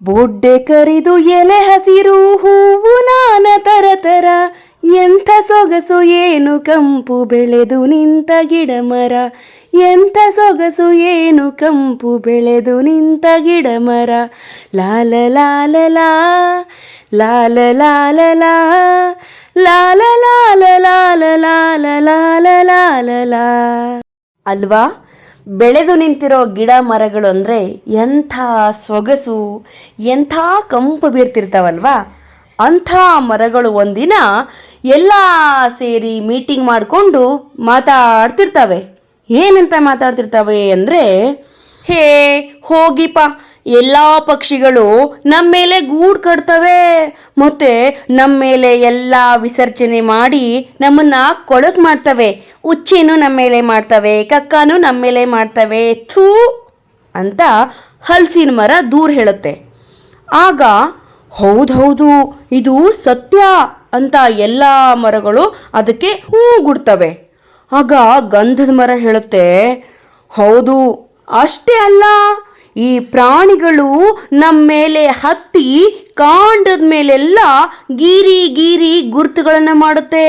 ಬೊಡ್ಡೆ ಕರಿದು ಎಲೆ ಹಸಿರು ಹೂವು ನಾನ ತರತರ ತರ ಎಂಥ ಸೊಗಸು ಏನು ಕಂಪು ಬೆಳೆದು ನಿಂತ ಗಿಡ ಮರ ಎಂಥ ಸೊಗಸು ಏನು ಕಂಪು ಬೆಳೆದು ನಿಂತ ಗಿಡ ಮರ ಲಾಲ ಲಾಲ ಲಾ ಲಾಲ ಲಾಲ ಲಾ ಲಾಲ ಲಾಲ ಲಾಲ ಲಾಲ ಲಾಲ ಲಾಲ ಲಾ ಅಲ್ವಾ ಬೆಳೆದು ನಿಂತಿರೋ ಗಿಡ ಮರಗಳು ಅಂದರೆ ಎಂಥ ಸೊಗಸು, ಎಂಥ ಕಂಪು ಬೀರ್ತಿರ್ತಾವಲ್ವಾ? ಅಂಥ ಮರಗಳು ಒಂದಿನ ಎಲ್ಲ ಸೇರಿ ಮೀಟಿಂಗ್ ಮಾಡಿಕೊಂಡು ಮಾತಾಡ್ತಿರ್ತವೆ. ಏನಂತ ಮಾತಾಡ್ತಿರ್ತವೆ ಅಂದರೆ, ಹೇ, ಹೋಗಿಪ್ಪ, ಎಲ್ಲ ಪಕ್ಷಿಗಳು ನಮ್ಮ ಮೇಲೆ ಗೂಡು ಕಟ್ತವೆ. ಮತ್ತು ನಮ್ಮ ಮೇಲೆ ಎಲ್ಲ ವಿಸರ್ಜನೆ ಮಾಡಿ ನಮ್ಮನ್ನು ಕೊಳಕು ಮಾಡ್ತವೆ. ಉಚ್ಚೇನು ನಮ್ಮ ಮೇಲೆ ಮಾಡ್ತವೆ, ಕಕ್ಕನೂ ನಮ್ಮ ಮೇಲೆ ಮಾಡ್ತವೆ, ಥೂ ಅಂತ ಹಲಸಿನ ಮರ ದೂರ ಹೇಳುತ್ತೆ. ಆಗ ಹೌದೌದು ಇದು ಸತ್ಯ ಅಂತ ಎಲ್ಲ ಮರಗಳು ಅದಕ್ಕೆ ಹೂ ಗುಡ್ತವೆ. ಆಗ ಗಂಧದ ಮರ ಹೇಳುತ್ತೆ, ಹೌದು, ಅಷ್ಟೇ ಅಲ್ಲ ಈ ಪ್ರಾಣಿಗಳು ನಮ್ಮ ಮೇಲೆ ಹತ್ತಿ ಕಾಂಡದ ಮೇಲೆಲ್ಲ ಗೀರಿ ಗೀರಿ ಗುರುತುಗಳನ್ನು ಮಾಡುತ್ತೆ.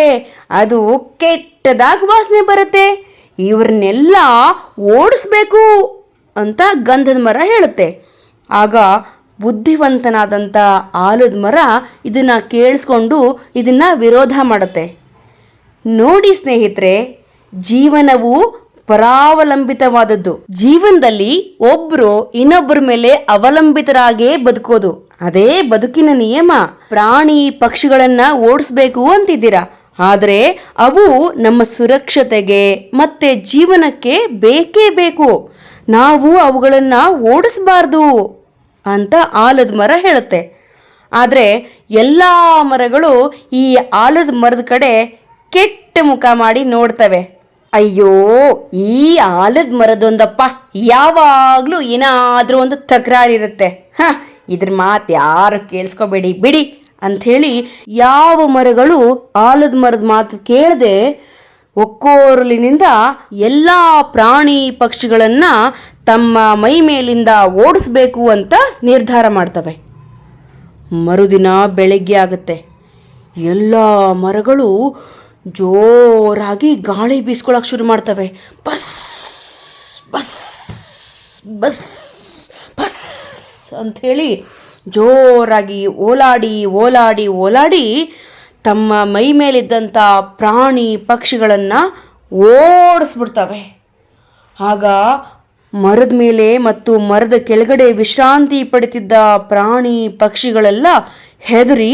ಅದು ಕೆಟ್ಟದಾಗಿ ವಾಸನೆ ಬರುತ್ತೆ. ಇವ್ರನ್ನೆಲ್ಲ ಓಡಿಸ್ಬೇಕು ಅಂತ ಗಂಧದ ಮರ ಹೇಳುತ್ತೆ. ಆಗ ಬುದ್ಧಿವಂತನಾದಂಥ ಆಲದ ಮರ ಇದನ್ನು ಕೇಳಿಸ್ಕೊಂಡು ಇದನ್ನು ವಿರೋಧ ಮಾಡುತ್ತೆ. ನೋಡಿ ಸ್ನೇಹಿತರೆ, ಜೀವನವು ಪರಾವಲಂಬಿತವಾದದ್ದು. ಜೀವನದಲ್ಲಿ ಒಬ್ರು ಇನ್ನೊಬ್ಬರ ಮೇಲೆ ಅವಲಂಬಿತರಾಗೇ ಬದುಕೋದು. ಅದೇ ಬದುಕಿನ ನಿಯಮ. ಪ್ರಾಣಿ ಪಕ್ಷಿಗಳನ್ನ ಓಡಿಸ್ಬೇಕು ಅಂತಿದ್ದೀರಾ. ಆದರೆ ಅವು ನಮ್ಮ ಸುರಕ್ಷತೆಗೆ ಮತ್ತೆ ಜೀವನಕ್ಕೆ ಬೇಕೇ ಬೇಕು. ನಾವು ಅವುಗಳನ್ನ ಓಡಿಸಬಾರ್ದು ಅಂತ ಆಲದ ಮರ ಹೇಳುತ್ತೆ. ಆದರೆ ಎಲ್ಲ ಮರಗಳು ಈ ಆಲದ ಮರದ ಕಡೆ ಕೆಟ್ಟ ಮುಖ ಮಾಡಿ ನೋಡ್ತವೆ. ಅಯ್ಯೋ, ಈ ಆಲದ ಮರದೊಂದಪ್ಪ. ಯಾವಾಗಲೂ ಏನಾದರೂ ಒಂದು ತಕರಾರಿರುತ್ತೆ. ಹಾಂ, ಇದ್ರ ಮಾತು ಯಾರು ಕೇಳಿಸ್ಕೋಬೇಡಿ. ಬಿಡಿ ಅಂಥೇಳಿ ಯಾವ ಮರಗಳು ಆಲದ ಮರದ ಮಾತು ಕೇಳದೆ ಒಕ್ಕೋರಲಿನಿಂದ ಎಲ್ಲ ಪ್ರಾಣಿ ಪಕ್ಷಿಗಳನ್ನು ತಮ್ಮ ಮೈ ಮೇಲಿಂದ ಓಡಿಸ್ಬೇಕು ಅಂತ ನಿರ್ಧಾರ ಮಾಡ್ತವೆ. ಮರುದಿನ ಬೆಳಗ್ಗೆ ಆಗುತ್ತೆ. ಎಲ್ಲ ಮರಗಳು ಜೋರಾಗಿ ಗಾಳಿ ಬೀಸ್ಕೊಳಕ್ಕೆ ಶುರು ಮಾಡ್ತವೆ. ಬಸ್ ಬಸ್ ಬಸ್ ಬಸ್ ಅಂಥೇಳಿ ಜೋರಾಗಿ ಓಲಾಡಿ ಓಲಾಡಿ ಓಲಾಡಿ ತಮ್ಮ ಮೈ ಮೇಲಿದ್ದಂಥ ಪ್ರಾಣಿ ಪಕ್ಷಿಗಳನ್ನು ಓಡಿಸ್ಬಿಡ್ತವೆ. ಆಗ ಮರದ ಮೇಲೆ ಮತ್ತು ಮರದ ಕೆಳಗಡೆ ವಿಶ್ರಾಂತಿ ಪಡಿತಿದ್ದ ಪ್ರಾಣಿ ಪಕ್ಷಿಗಳೆಲ್ಲ ಹೆದರಿ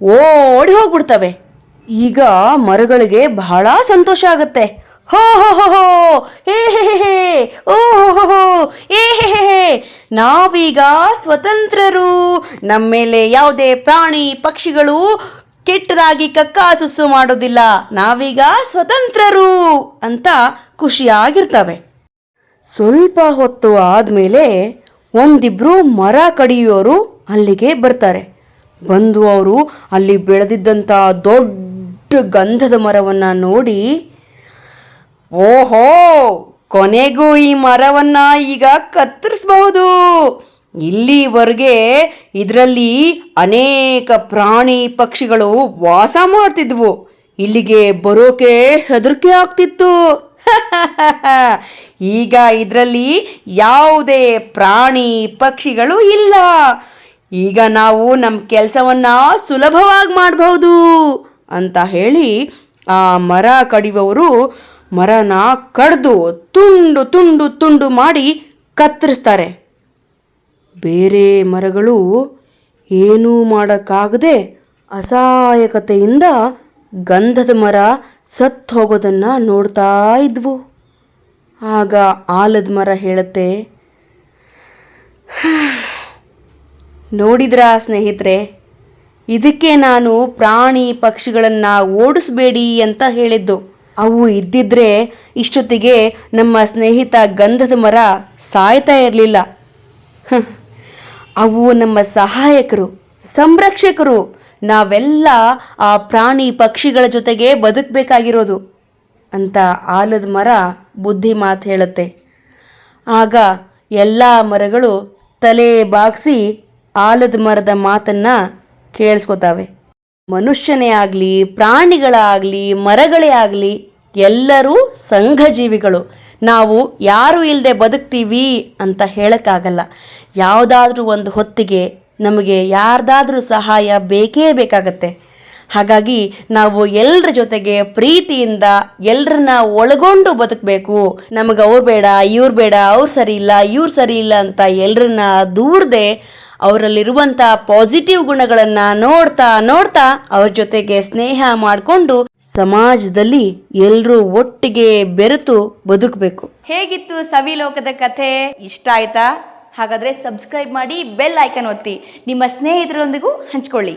ಓಡಿ ಹೋಗ್ಬಿಡ್ತವೆ. ಈಗ ಮರಗಳಿಗೆ ಬಹಳ ಸಂತೋಷ ಆಗುತ್ತೆ. ಹೋ ಹೋ ಹೋ ಹೋ, ಹೇ ಹೇ ಓ, ಹೋ ಹೋ ಏ, ಹೇ ಹೇ ನಾವೀಗ ಸ್ವತಂತ್ರರು. ನಮ್ಮ ಮೇಲೆ ಯಾವುದೇ ಪ್ರಾಣಿ ಪಕ್ಷಿಗಳು ಕೆಟ್ಟದಾಗಿ ಕಕ್ಕಾಸುಸ್ಸು ಮಾಡೋದಿಲ್ಲ ನಾವೀಗ ಸ್ವತಂತ್ರರು ಅಂತ ಖುಷಿಯಾಗಿರ್ತವೆ. ಸ್ವಲ್ಪ ಹೊತ್ತು ಆದಮೇಲೆ ಒಂದಿಬ್ರು ಮರ ಕಡಿಯೋರು ಅಲ್ಲಿಗೆ ಬರ್ತಾರೆ. ಬಂದು ಅವರು ಅಲ್ಲಿ ಬೆಳೆದಿದ್ದಂಥ ದೊಡ್ಡ ಗಂಧದ ಮರವನ್ನು ನೋಡಿ, ಓಹೋ, ಕೊನೆಗೂ ಈ ಮರವನ್ನು ಈಗ ಕತ್ತರಿಸಬಹುದು. ಇಲ್ಲಿವರೆಗೆ ಇದರಲ್ಲಿ ಅನೇಕ ಪ್ರಾಣಿ ಪಕ್ಷಿಗಳು ವಾಸ ಮಾಡ್ತಿದ್ವು. ಇಲ್ಲಿಗೆ ಬರೋಕೆ ಹೆದರಿಕೆ ಆಗ್ತಿತ್ತು. ಈಗ ಇದರಲ್ಲಿ ಯಾವುದೇ ಪ್ರಾಣಿ ಪಕ್ಷಿಗಳು ಇಲ್ಲ. ಈಗ ನಾವು ನಮ್ಮ ಕೆಲಸವನ್ನ ಸುಲಭವಾಗಿ ಮಾಡಬಹುದು. ಅಂತ ಹೇಳಿ ಆ ಮರ ಕಡಿಯುವವರು ಮರನ ಕಡ್ದು ತುಂಡು ತುಂಡು ತುಂಡು ಮಾಡಿ ಕತ್ತರಿಸ್ತಾರೆ. ಬೇರೆ ಮರಗಳು ಏನೂ ಮಾಡೋಕ್ಕಾಗದೆ ಅಸಹಾಯಕತೆಯಿಂದ ಗಂಧದ ಮರ ಸತ್ತು ಹೋಗೋದನ್ನು ನೋಡ್ತಾ ಇದ್ವು. ಆಗ ಆಲದ ಮರ ಹೇಳುತ್ತೆ ನೋಡಿದ್ರಾ ಸ್ನೇಹಿತರೆ? ಇದಕ್ಕೆ ನಾನು ಪ್ರಾಣಿ ಪಕ್ಷಿಗಳನ್ನು ಓಡಿಸ್ಬೇಡಿ ಅಂತ ಹೇಳಿದ್ದು. ಅವು ಇದ್ದಿದ್ರೆ ಇಷ್ಟೊತ್ತಿಗೆ ನಮ್ಮ ಸ್ನೇಹಿತ ಗಂಧದ ಮರ ಸಾಯ್ತಾ ಇರಲಿಲ್ಲ. ಅವು ನಮ್ಮ ಸಹಾಯಕರು, ಸಂರಕ್ಷಕರು. ನಾವೆಲ್ಲ ಆ ಪ್ರಾಣಿ ಪಕ್ಷಿಗಳ ಜೊತೆಗೆ ಬದುಕಬೇಕಾಗಿರೋದು ಅಂತ ಆಲದ ಮರ ಬುದ್ಧಿ ಮಾತು ಹೇಳುತ್ತೆ. ಆಗ ಎಲ್ಲ ಮರಗಳು ತಲೆ ಬಾಗಿಸಿ ಆಲದ ಮರದ ಮಾತನ್ನ ಕೇಳಿಸ್ಕೊತಾವೆ. ಮನುಷ್ಯನೇ ಆಗಲಿ, ಪ್ರಾಣಿಗಳಾಗಲಿ, ಮರಗಳೇ ಆಗಲಿ, ಎಲ್ಲರೂ ಸಂಘಜೀವಿಗಳು. ನಾವು ಯಾರು ಇಲ್ಲದೆ ಬದುಕ್ತೀವಿ ಅಂತ ಹೇಳೋಕ್ಕಾಗಲ್ಲ. ಯಾವುದಾದ್ರೂ ಒಂದು ಹೊತ್ತಿಗೆ ನಮಗೆ ಯಾರ್ದಾದ್ರೂ ಸಹಾಯ ಬೇಕೇ ಬೇಕಾಗತ್ತೆ. ಹಾಗಾಗಿ ನಾವು ಎಲ್ಲರ ಜೊತೆಗೆ ಪ್ರೀತಿಯಿಂದ ಎಲ್ಲರನ್ನ ಒಳಗೊಂಡು ಬದುಕಬೇಕು. ನಮಗೆ ಅವ್ರು ಬೇಡ, ಇವ್ರು ಬೇಡ, ಅವ್ರು ಸರಿ ಇಲ್ಲ, ಇವ್ರು ಸರಿ ಇಲ್ಲ ಅಂತ ಎಲ್ಲರನ್ನ ದೂರದೆ ಅವರಲ್ಲಿರುವಂಥ ಪಾಸಿಟಿವ್ ಗುಣಗಳನ್ನ ನೋಡ್ತಾ ನೋಡ್ತಾ ಅವ್ರ ಜೊತೆಗೆ ಸ್ನೇಹ ಮಾಡಿಕೊಂಡು ಸಮಾಜದಲ್ಲಿ ಎಲ್ಲರೂ ಒಟ್ಟಿಗೆ ಬೆರೆತು ಬದುಕಬೇಕು. ಹೇಗಿತ್ತು ಸವಿಲೋಕದ ಕಥೆ? ಇಷ್ಟ ಆಯ್ತಾ? ಹಾಗಾದ್ರೆ ಸಬ್ಸ್ಕ್ರೈಬ್ ಮಾಡಿ ಬೆಲ್ ಐಕನ್ ಒತ್ತಿ. ನಿಮ್ಮ ಸ್ನೇಹಿತರೊಂದಿಗೂ ಹಂಚ್ಕೊಳ್ಳಿ.